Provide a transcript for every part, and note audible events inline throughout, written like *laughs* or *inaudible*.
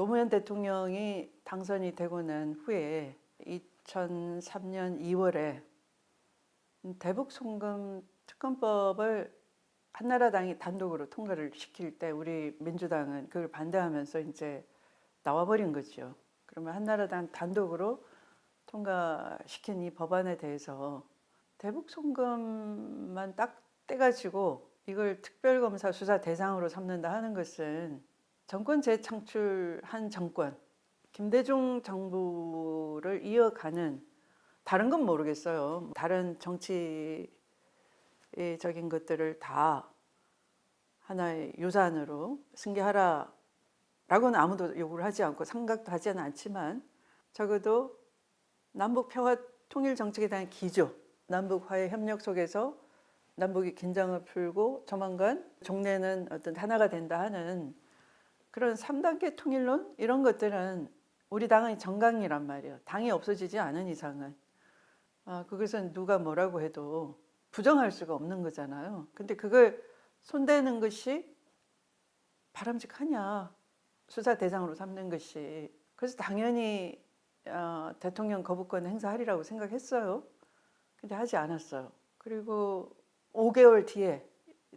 노무현 대통령이 당선이 되고 난 후에 2003년 2월에 대북 송금 특검법을 한나라당이 단독으로 통과를 시킬 때 우리 민주당은 그걸 반대하면서 이제 나와버린 거죠. 그러면 한나라당 단독으로 통과시킨 이 법안에 대해서 대북 송금만 딱 떼가지고 이걸 특별검사 수사 대상으로 삼는다 하는 것은 정권 재창출한 정권 김대중 정부를 이어가는 다른 건 모르겠어요. 다른 정치적인 것들을 다 하나의 유산으로 승계하라라고는 아무도 요구를 하지 않고 생각도 하지는 않지만 적어도 남북 평화 통일 정책에 대한 기조, 남북 화해 협력 속에서 남북이 긴장을 풀고 조만간 종래는 어떤 하나가 된다 하는 그런 3단계 통일론 이런 것들은 우리 당의 정강이란 말이에요. 당이 없어지지 않은 이상은 아, 그것은 누가 뭐라고 해도 부정할 수가 없는 거잖아요. 근데 그걸 손대는 것이 바람직하냐 수사 대상으로 삼는 것이 그래서 당연히 어, 대통령 거부권 행사하리라고 생각했어요. 근데 하지 않았어요. 그리고 5개월 뒤에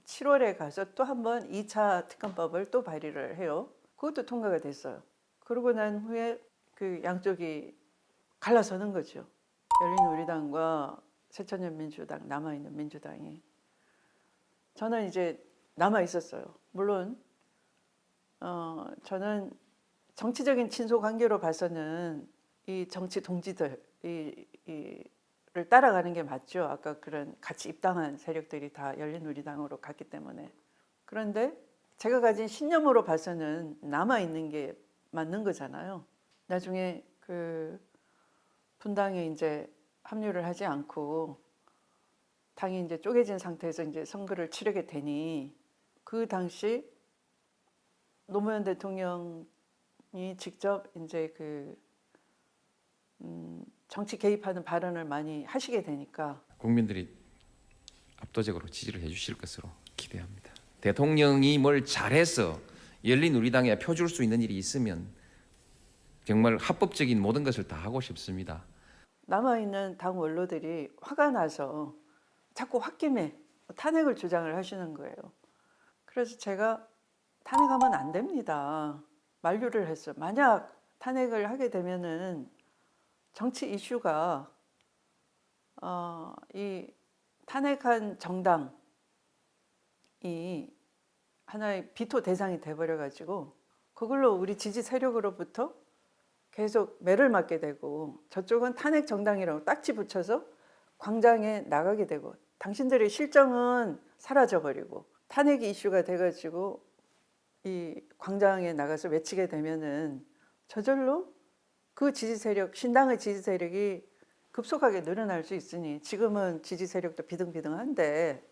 7월에 가서 또 한 번 2차 특검법을 또 발의를 해요. 그것도 통과가 됐어요. 그러고 난 후에 그 양쪽이 갈라서는 거죠. 열린 우리당과 새천년민주당 남아있는 민주당이 저는 이제 남아 있었어요. 물론 어, 저는 정치적인 친소 관계로 봐서는 이 정치 동지들 이, 이 를 따라가는 게 맞죠. 아까 그런 같이 입당한 세력들이 다 열린우리당으로 갔기 때문에 그런데 제가 가진 신념으로 봐서는 남아 있는 게 맞는 거잖아요. 나중에 그 분당에 이제 합류를 하지 않고 당이 이제 쪼개진 상태에서 이제 선거를 치르게 되니 그 당시 노무현 대통령이 직접 이제 그 음, 정치 개입하는 발언을 많이 하시게 되니까 국민들이 압도적으로 지지를 해주실 것으로 기대합니다. 대통령이 뭘 잘해서 열린 우리당에 표줄 수 있는 일이 있으면 정말 합법적인 모든 것을 다 하고 싶습니다. 남아 있는 당 원로들이 화가 나서 자꾸 홧김에 탄핵을 주장을 하시는 거예요. 그래서 제가 탄핵하면 안 됩니다. 만류를 했어요. 만약 탄핵을 하게 되면은 정치 이슈가 어, 이 탄핵한 정당이 하나의 비토 대상이 돼버려 가지고 그걸로 우리 지지 세력으로부터 계속 매를 맞게 되고 저쪽은 탄핵 정당이라고 딱지 붙여서 광장에 나가게 되고 당신들의 실정은 사라져 버리고 탄핵 이슈가 돼 가지고 이 광장에 나가서 외치게 되면은 저절로 그 지지 세력 신당의 지지 세력이 급속하게 늘어날 수 있으니 지금은 지지 세력도 비등비등한데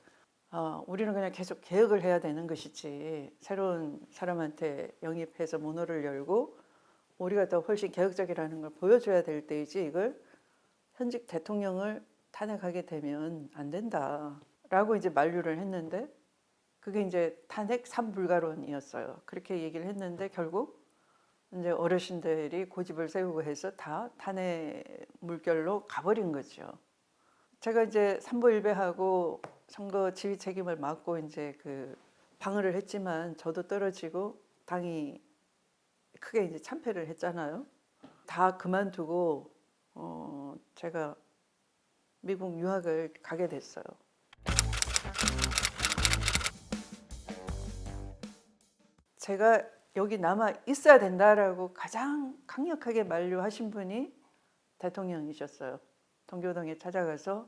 어, 우리는 그냥 계속 개혁을 해야 되는 것이지 새로운 사람한테 영입해서 문호를 열고 우리가 더 훨씬 개혁적이라는 걸 보여줘야 될 때이지 이걸 현직 대통령을 탄핵하게 되면 안 된다라고 이제 만류를 했는데 그게 이제 탄핵 삼불가론이었어요. 그렇게 얘기를 했는데 결국 이제 어르신들이 고집을 세우고 해서 다 탄핵 물결로 가버린 거죠. 제가 이제 삼보일배하고 선거 지휘 책임을 맡고 이제 그 방어를 했지만 저도 떨어지고 당이 크게 이제 참패를 했잖아요. 다 그만두고 어 제가 미국 유학을 가게 됐어요. 제가 여기 남아 있어야 된다라고 가장 강력하게 만류하신 분이 대통령이셨어요. 동교동에 찾아가서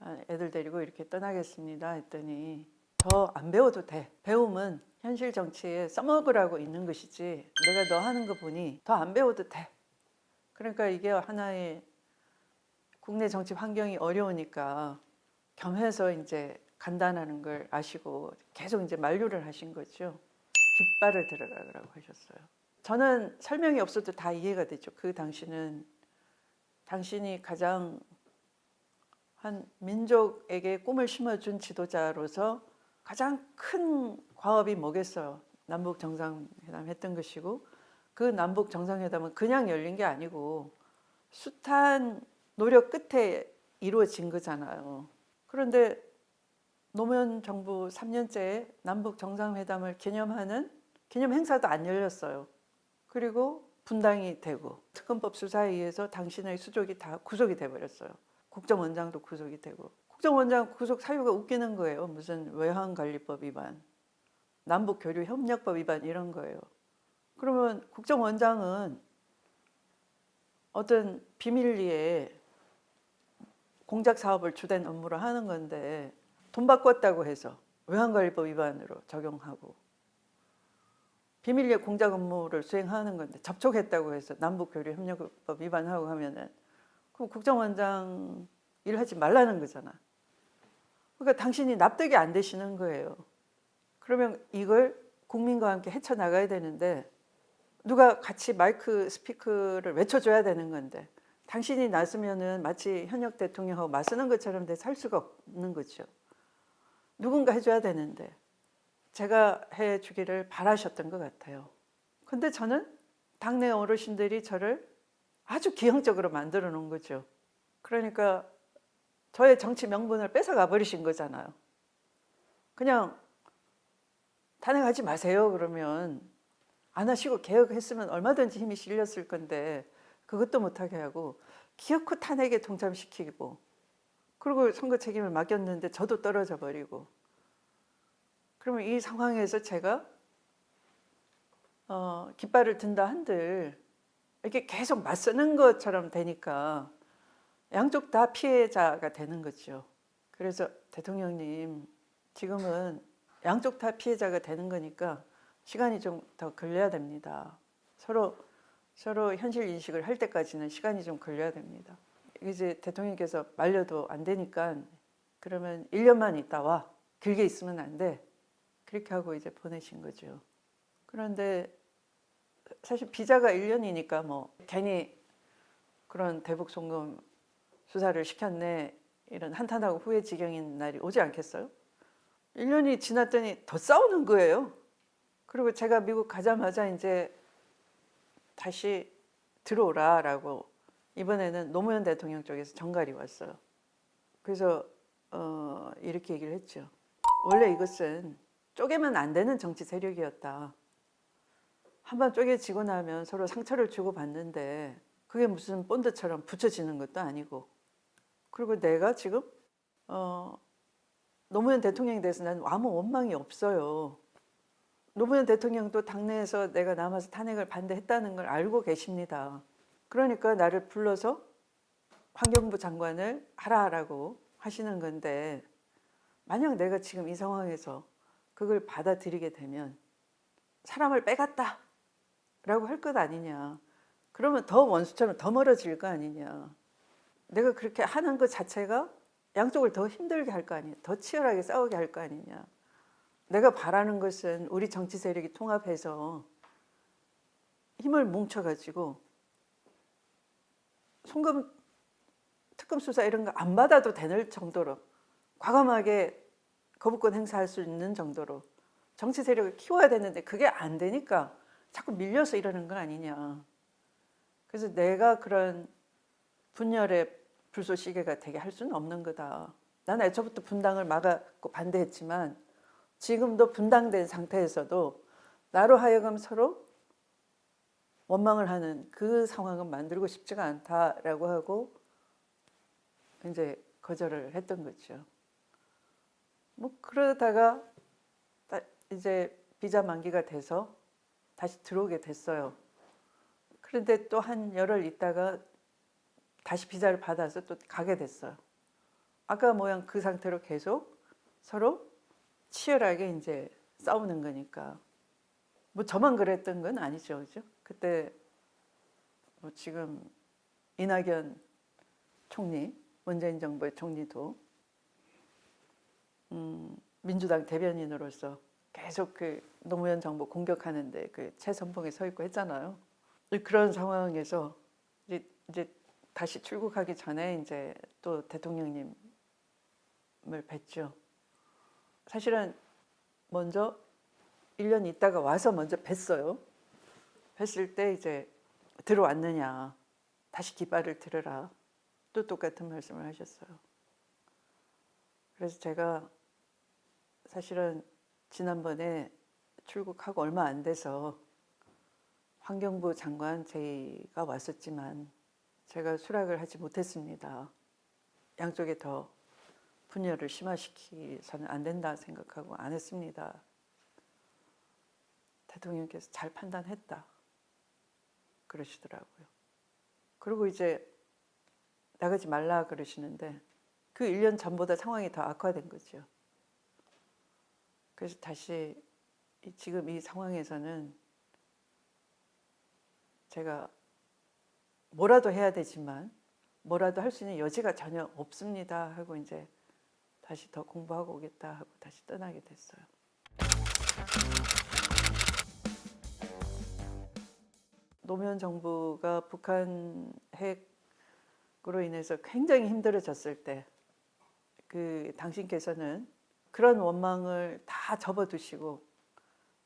아, 애들 데리고 이렇게 떠나겠습니다 했더니 더 안 배워도 돼. 배움은 현실 정치에 써먹으라고 있는 것이지 내가 너 하는 거 보니 더 안 배워도 돼. 그러니까 이게 하나의 국내 정치 환경이 어려우니까 겸해서 이제 간다는 걸 아시고 계속 이제 만류를 하신 거죠. 깃발을 들어가라고 하셨어요. 저는 설명이 없어도 다 이해가 되죠. 그 당시는 당신이 가장 한 민족에게 꿈을 심어준 지도자로서 가장 큰 과업이 뭐겠어요. 남북 정상회담 했던 것이고 그 남북 정상회담은 그냥 열린 게 아니고 숱한 노력 끝에 이루어진 거잖아요. 그런데 노무현 정부 3년째 남북 정상회담을 기념하는 기념 행사도 안 열렸어요. 그리고 분당이 되고 특검법 수사에 의해서 당신의 수족이 다 구속이 돼 버렸어요. 국정원장도 구속이 되고 국정원장 구속 사유가 웃기는 거예요. 무슨 외환관리법 위반, 남북교류협력법 위반 이런 거예요. 그러면 국정원장은 어떤 비밀리에 공작 사업을 주된 업무로 하는 건데 돈 바꿨다고 해서 외환관리법 위반으로 적용하고 비밀리에 공작 업무를 수행하는 건데 접촉했다고 해서 남북교류협력법 위반하고 하면은 그 국정원장 일하지 말라는 거잖아. 그러니까 당신이 납득이 안 되시는 거예요. 그러면 이걸 국민과 함께 헤쳐나가야 되는데 누가 같이 마이크 스피커를 외쳐줘야 되는 건데 당신이 나서면은 마치 현역 대통령하고 맞서는 것처럼 돼살 수가 없는 거죠. 누군가 해줘야 되는데 제가 해주기를 바라셨던 것 같아요. 근데 저는 당내 어르신들이 저를 아주 기형적으로 만들어 놓은 거죠. 그러니까 저의 정치 명분을 뺏어가 버리신 거잖아요. 그냥 탄핵하지 마세요 그러면 안 하시고 개혁했으면 얼마든지 힘이 실렸을 건데 그것도 못하게 하고 기어코 탄핵에 동참시키고 그리고 선거 책임을 맡겼는데 저도 떨어져 버리고 그러면 이 상황에서 제가 어, 깃발을 든다 한들 이렇게 계속 맞서는 것처럼 되니까 양쪽 다 피해자가 되는 거죠. 그래서 대통령님 지금은 양쪽 다 피해자가 되는 거니까 시간이 좀 더 걸려야 됩니다. 서로 서로 현실 인식을 할 때까지는 시간이 좀 걸려야 됩니다. 이제 대통령께서 말려도 안 되니까 그러면 1년만 있다 와. 길게 있으면 안 돼. 그렇게 하고 이제 보내신 거죠. 그런데 사실 비자가 1년이니까 뭐 괜히 그런 대북 송금 수사를 시켰네 이런 한탄하고 후회 지경인 날이 오지 않겠어요? 1년이 지났더니 더 싸우는 거예요. 그리고 제가 미국 가자마자 이제 다시 들어오라라고 이번에는 노무현 대통령 쪽에서 전갈이 왔어요. 그래서 어, 이렇게 얘기를 했죠. 원래 이것은 쪼개면 안 되는 정치 세력이었다. 한번 쪼개지고 나면 서로 상처를 주고 받는데 그게 무슨 본드처럼 붙여지는 것도 아니고 그리고 내가 지금 어, 노무현 대통령에 대해서 나는 아무 원망이 없어요. 노무현 대통령도 당내에서 내가 남아서 탄핵을 반대했다는 걸 알고 계십니다. 그러니까 나를 불러서 환경부 장관을 하라라고 하시는 건데 만약 내가 지금 이 상황에서 그걸 받아들이게 되면 사람을 빼갔다 라고 할 것 아니냐. 그러면 더 원수처럼 더 멀어질 거 아니냐. 내가 그렇게 하는 것 자체가 양쪽을 더 힘들게 할 거 아니냐. 더 치열하게 싸우게 할 거 아니냐. 내가 바라는 것은 우리 정치 세력이 통합해서 힘을 뭉쳐가지고 송금 특검 수사 이런 거 안 받아도 되는 정도로 과감하게 거부권 행사할 수 있는 정도로 정치 세력을 키워야 되는데 그게 안 되니까 자꾸 밀려서 이러는 건 아니냐. 그래서 내가 그런 분열의 불쏘시개가 되게 할 수는 없는 거다. 나는 애초부터 분당을 막았고 반대했지만 지금도 분당된 상태에서도 나로 하여금 서로 원망을 하는 그 상황은 만들고 싶지가 않다라고 하고 이제 거절을 했던 거죠. 뭐 그러다가 다- 이제 비자 만기가 돼서 다시 들어오게 됐어요. 그런데 또 한 열흘 있다가 다시 비자를 받아서 또 가게 됐어요. 아까 모양 그 상태로 계속 서로 치열하게 이제 싸우는 거니까. 뭐 저만 그랬던 건 아니죠, 그죠? 그때 뭐 지금 이낙연 총리, 문재인 정부의 총리도 음, 민주당 대변인으로서 계속 그 노무현 정부 공격하는데 그 최선봉에 서 있고 했잖아요. 그런 상황에서 이제, 이제 다시 출국하기 전에 이제 또 대통령님을 뵀죠. 사실은 먼저 1년 있다가 와서 먼저 뵀어요. 했을 때 이제 들어왔느냐 다시 깃발을 들으라 또 똑같은 말씀을 하셨어요. 그래서 제가 사실은 지난번에 출국하고 얼마 안 돼서 환경부 장관 제의가 왔었지만 제가 수락을 하지 못했습니다. 양쪽에 더 분열을 심화시키서는 안 된다 생각하고 안 했습니다. 대통령께서 잘 판단했다. 그러시더라고요. 그리고 이제 나가지 말라 그러시는데 그 1년 전보다 상황이 더 악화된 거죠. 그래서 다시 이- 지금 이 상황에서는 제가 뭐라도 해야 되지만 뭐라도 할 수 있는 여지가 전혀 없습니다 하고 이제 다시 더 공부하고 오겠다 하고 다시 떠나게 됐어요. 노무현 정부가 북한 핵으로 인해서 굉장히 힘들어졌을 때 그 당신께서는 그런 원망을 다 접어두시고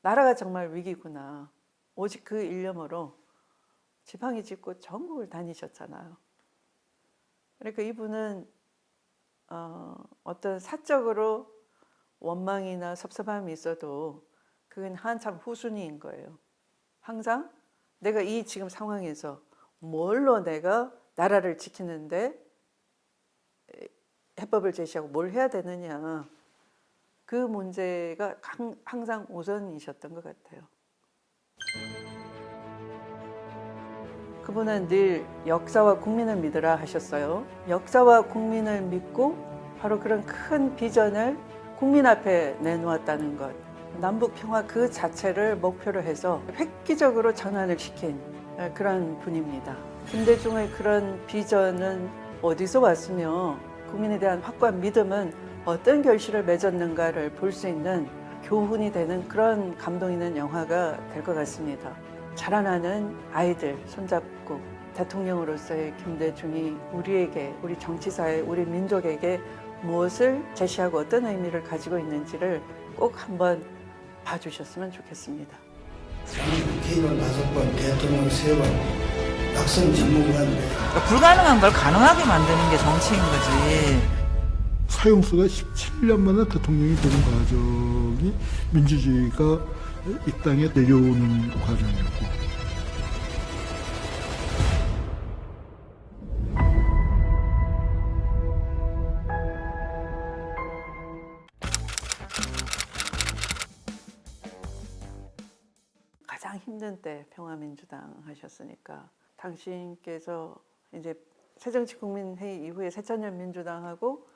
나라가 정말 위기구나 오직 그 일념으로 지팡이 짚고 전국을 다니셨잖아요. 그러니까 이분은 어, 어떤 사적으로 원망이나 섭섭함이 있어도 그건 한참 후순위인 거예요. 항상 내가 이 지금 상황에서 뭘로 내가 나라를 지키는데 에, 해법을 제시하고 뭘 해야 되느냐 그 문제가 강- 항상 우선이셨던 것 같아요. 그분은 늘 역사와 국민을 믿으라 하셨어요. 역사와 국민을 믿고 바로 그런 큰 비전을 국민 앞에 내놓았다는 것. 남북 평화 그 자체를 목표로 해서 획기적으로 전환을 시킨 그런 분입니다. 김대중의 그런 비전은 어디서 왔으며 국민에 대한 확고한 믿음은 어떤 결실을 맺었는가를 볼 수 있는 교훈이 되는 그런 감동 있는 영화가 될 것 같습니다. 자라나는 아이들 손잡고 대통령으로서의 김대중이 우리에게 우리 정치사회 우리 민족에게 무엇을 제시하고 어떤 의미를 가지고 있는지를 꼭 한번 봐주셨으면 좋겠습니다. 국회의원 다섯 번, 대통령 세 번, 낙선 전문가인데 그러니까 불가능한 걸 가능하게 만드는 게 정치인 거지. 사용수가 17년 만에 대통령이 되는 과정이 민주주의가 이 땅에 내려오는 과정이었고 힘든 때 평화민주당 하셨으니까 당신께서 이제 새정치 국민회의 이후에 새천년 민주당하고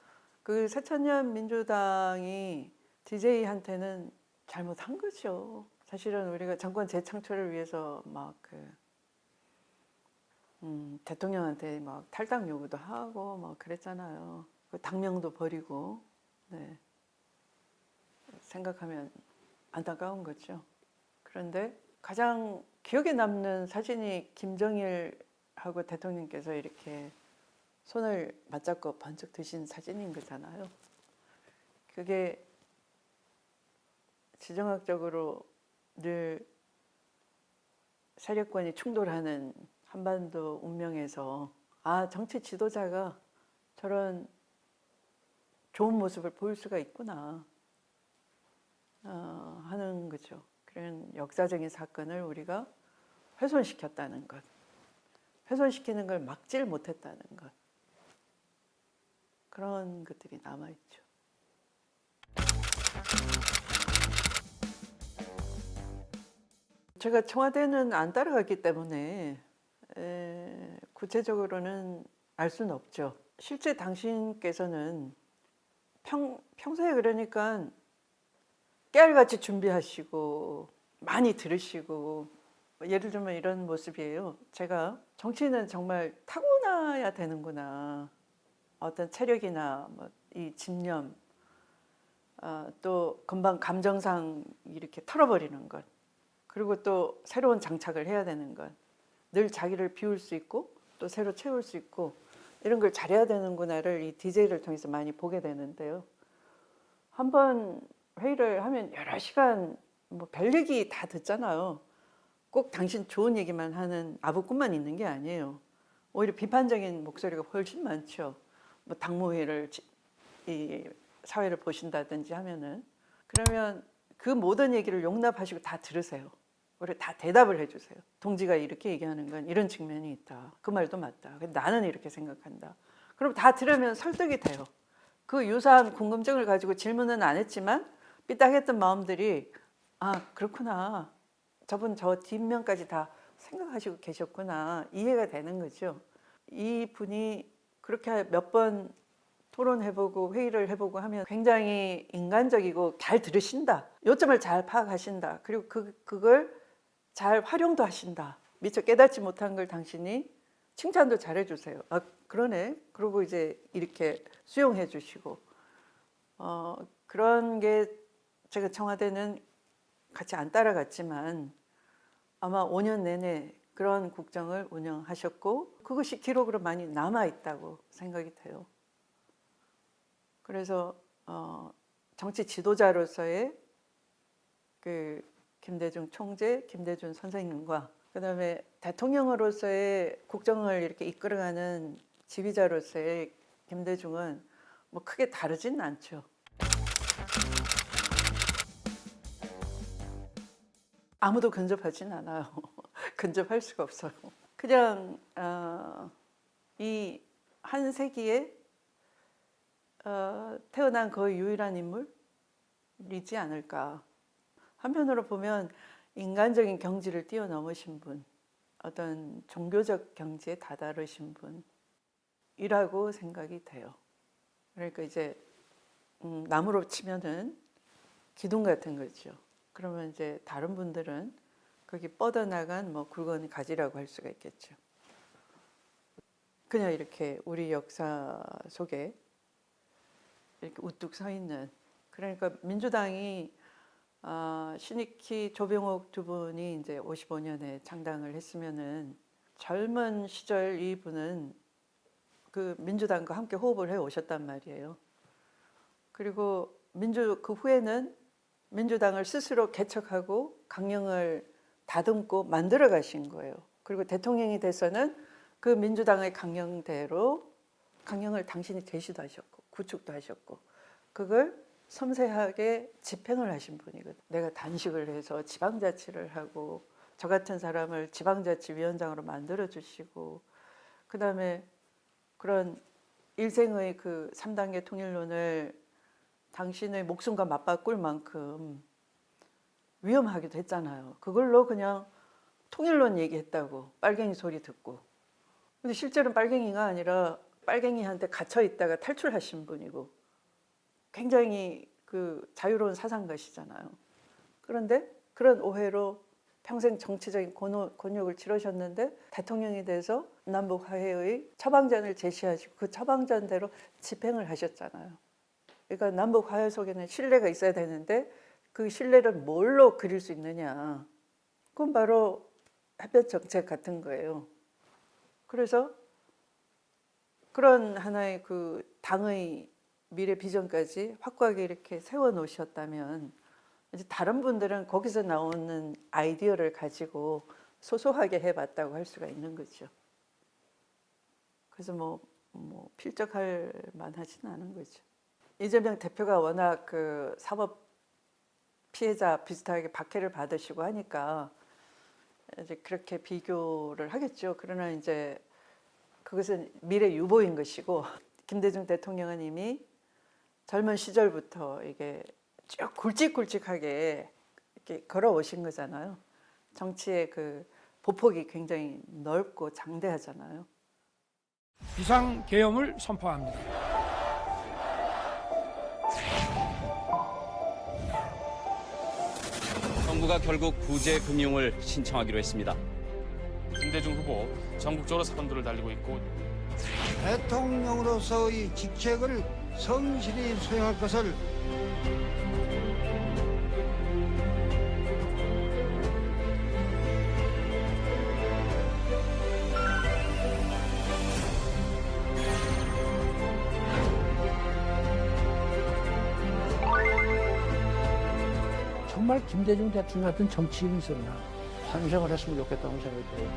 그 새천년 민주당이 DJ한테는 잘못한 거죠. 사실은 우리가 정권 재창출을 위해서 막그 음, 대통령한테 막 탈당 요구도 하고 막 그랬잖아요. 그 당명도 버리고 네. 생각하면 안타까운 거죠. 그런데 가장 기억에 남는 사진이 김정일하고 대통령께서 이렇게 손을 맞잡고 번쩍 드신 사진인 거잖아요. 그게 지정학적으로 늘 세력권이 충돌하는 한반도 운명에서 아 정치 지도자가 저런 좋은 모습을 보일 수가 있구나 어, 하는 거죠. 그런 역사적인 사건을 우리가 훼손시켰다는 것, 훼손시키는 걸 막질 못했다는 것 그런 것들이 남아 있죠. 제가 청와대는 안 따라갔기 때문에 에, 구체적으로는 알 수는 없죠. 실제 당신께서는 평, 평소에 그러니까 깨알같이 준비하시고 많이 들으시고 뭐 예를 들면 이런 모습이에요. 제가 정치는 정말 타고나야 되는구나. 어떤 체력이나 뭐 이 집념, 아, 또 금방 감정상 이렇게 털어버리는 것, 그리고 또 새로운 장착을 해야 되는 것, 늘 자기를 비울 수 있고 또 새로 채울 수 있고 이런 걸 잘해야 되는구나를 이 DJ를 통해서 많이 보게 되는데요. 한번 회의를 하면 여러 시간 뭐 별 얘기 다 듣잖아요. 꼭 당신 좋은 얘기만 하는 아부꾼만 있는 게 아니에요. 오히려 비판적인 목소리가 훨씬 많죠. 뭐 당무회를 지- 이 사회를 보신다든지 하면은 그러면 그 모든 얘기를 용납하시고 다 들으세요. 그리고 다 대답을 해주세요. 동지가 이렇게 얘기하는 건 이런 측면이 있다. 그 말도 맞다. 나는 이렇게 생각한다. 그럼 다 들으면 설득이 돼요. 그 유사한 궁금증을 가지고 질문은 안 했지만 삐딱했던 마음들이 아 그렇구나. 저분 저 뒷면까지 다 생각하시고 계셨구나. 이해가 되는 거죠. 이 분이 그렇게 몇 번 토론해보고 회의를 해보고 하면 굉장히 인간적이고 잘 들으신다. 요점을 잘 파악하신다. 그리고 그, 그걸 잘 활용도 하신다. 미처 깨닫지 못한 걸 당신이 칭찬도 잘 해주세요. 아, 그러네. 그러고 이제 이렇게 수용해 주시고. 어, 그런 게 제가 청와대는 같이 안 따라갔지만 아마 5년 내내 그런 국정을 운영하셨고 그것이 기록으로 많이 남아 있다고 생각이 돼요. 그래서 어, 정치 지도자로서의 그 김대중 총재, 김대중 선생님과 그다음에 대통령으로서의 국정을 이렇게 이끌어가는 지휘자로서의 김대중은 뭐 크게 다르진 않죠. 아무도 근접하진 않아요. *laughs* 근접할 수가 없어요. 그냥 어, 이한 세기에 어, 태어난 거의 유일한 인물이지 않을까. 한편으로 보면 인간적인 경지를 뛰어넘으신 분, 어떤 종교적 경지에 다다르신 분이라고 생각이 돼요. 그러니까 이제 음, 나무로 치면은 기둥 같은 거죠. 그러면 이제 다른 분들은 거기 뻗어나간 뭐 굵은 가지라고 할 수가 있겠죠. 그냥 이렇게 우리 역사 속에 이렇게 우뚝 서 있는 그러니까 민주당이 아, 신익희 조병옥 두 분이 이제 55년에 창당을 했으면은 젊은 시절 이 분은 그 민주당과 함께 호흡을 해 오셨단 말이에요. 그리고 민주 그 후에는 민주당을 스스로 개척하고 강령을 다듬고 만들어 가신 거예요. 그리고 대통령이 돼서는 그 민주당의 강령대로 강령을 당신이 제시도 하셨고 구축도 하셨고 그걸 섬세하게 집행을 하신 분이거든. 내가 단식을 해서 지방자치를 하고 저 같은 사람을 지방자치위원장으로 만들어 주시고 그 다음에 그런 일생의 그 3단계 통일론을 당신의 목숨과 맞바꿀 만큼 위험하기도 했잖아요. 그걸로 그냥 통일론 얘기했다고 빨갱이 소리 듣고. 근데 실제로는 빨갱이가 아니라 빨갱이한테 갇혀 있다가 탈출하신 분이고 굉장히 그 자유로운 사상가시잖아요. 그런데 그런 오해로 평생 정치적인 곤혹, 곤욕을 치르셨는데 대통령이 돼서 남북 화해의 처방전을 제시하시고 그 처방전대로 집행을 하셨잖아요. 그러니까 남북 화해 속에는 신뢰가 있어야 되는데 그 신뢰를 뭘로 그릴 수 있느냐? 그건 바로 햇볕 정책 같은 거예요. 그래서 그런 하나의 그 당의 미래 비전까지 확고하게 이렇게 세워 놓으셨다면 이제 다른 분들은 거기서 나오는 아이디어를 가지고 소소하게 해봤다고 할 수가 있는 거죠. 그래서 뭐, 뭐 필적할 만하지는 않은 거죠. 이재명 대표가 워낙 그 사법 피해자 비슷하게 박해를 받으시고 하니까 이제 그렇게 비교를 하겠죠. 그러나 이제 그것은 미래 유보인 것이고 *laughs* 김대중 대통령은 이미 젊은 시절부터 이게 쭉 굵직굵직하게 이렇게 걸어오신 거잖아요. 정치의 그 보폭이 굉장히 넓고 장대하잖아요. 비상 계엄을 선포합니다. 정부가 결국 구제 금융을 신청하기로 했습니다. 김대중 후보 전국적으로 사람들을 달리고 있고 대통령으로서의 직책을 성실히 수행할 것을 정말 김대중 대통령 같은 정치인이 있었나. 환생을 했으면 좋겠다는 생각이 들어요.